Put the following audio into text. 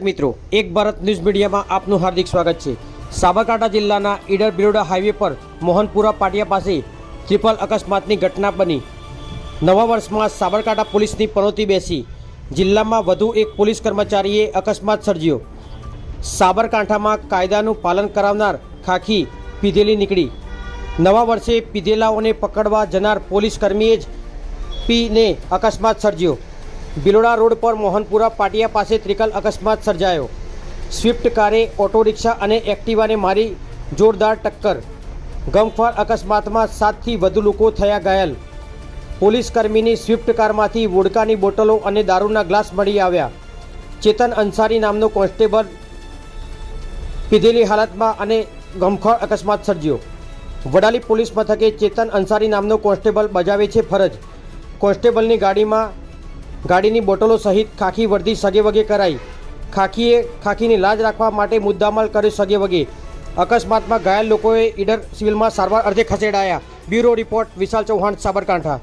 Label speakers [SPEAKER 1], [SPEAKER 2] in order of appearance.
[SPEAKER 1] મિત્રો, એક ભારત ન્યૂઝ મીડિયામાં આપનું હાર્દિક સ્વાગત છે. સાબરકાંઠા જિલ્લાના ઈડર બિરોડા હાઈવે પર મોહનપુરા પાટિયા પાસે ટ્રિપલ અકસ્માતની ઘટના બની. નવા વર્ષમાં સાબરકાંઠા પોલીસની પનોતી બેસી. જિલ્લામાં વધુ એક પોલીસ કર્મચારીએ અકસ્માત સર્જ્યો. સાબરકાંઠામાં કાયદાનું પાલન કરાવનાર ખાખી પીધેલી નીકળી. નવા વર્ષે પીધેલાઓને પકડવા જનાર પોલીસ કર્મીએ જ પીને અકસ્માત સર્જ્યો. બિલોડા રોડ પર મોહનપુરા પાટિયા પાસે ત્રિકલ અકસ્માત સર્જાયો. સ્વિફ્ટ કારે ઓટો રિક્ષા અને એક્ટિવાને મારી જોરદાર ટક્કર. ગમફાર અકસ્માતમાં સાતથી વધુ લોકો થયા ઘાયલ. પોલીસકર્મીની સ્વિફ્ટ કારમાંથી વોડકાની બોટલો અને દારૂના ગ્લાસ મળી આવ્યા. ચેતન અંસારી નામનો કોન્સ્ટેબલ પીધેલી હાલતમાં અને ગમખ્વાર અકસ્માત સર્જ્યો. વડાલી પોલીસ મથકે ચેતન અંસારી નામનો કોન્સ્ટેબલ બજાવે છે ફરજ. કોન્સ્ટેબલની ગાડીમાં ગાડીની બોટલો સહિત ખાખી વર્ધી સગેવગે કરાઈ. ખાખીએ ખાખીની લાજ રાખવા માટે મુદ્દામાલ કર્યો સગેવગે. અકસ્માતમાં ઘાયલ લોકોએ ઈડર સિવિલમાં સારવાર અર્થે ખસેડાયા. Bureau report Vishal Chauhan, Sabarkantha.